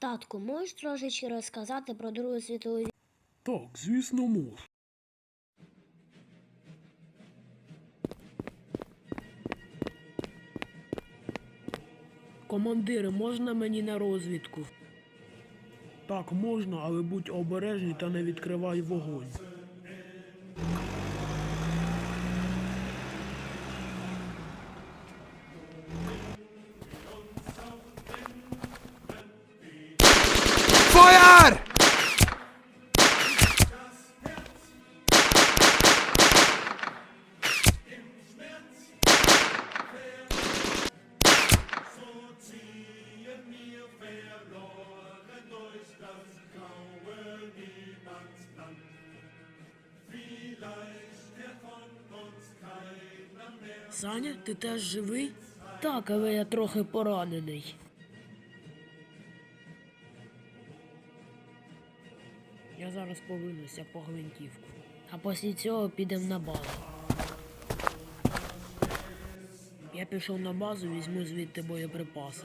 Татку, можеш трошечки розказати про Другу світову війну? Так, звісно, можу. Командири, можна мені на розвідку? Так, можна, але будь обережний та не відкривай вогонь. Саня, ти теж живий? Так, але я трохи поранений. Я зараз повернуся по гвинтівку. А після цього підемо на базу. Я пішов на базу, візьму звідти боєприпаси.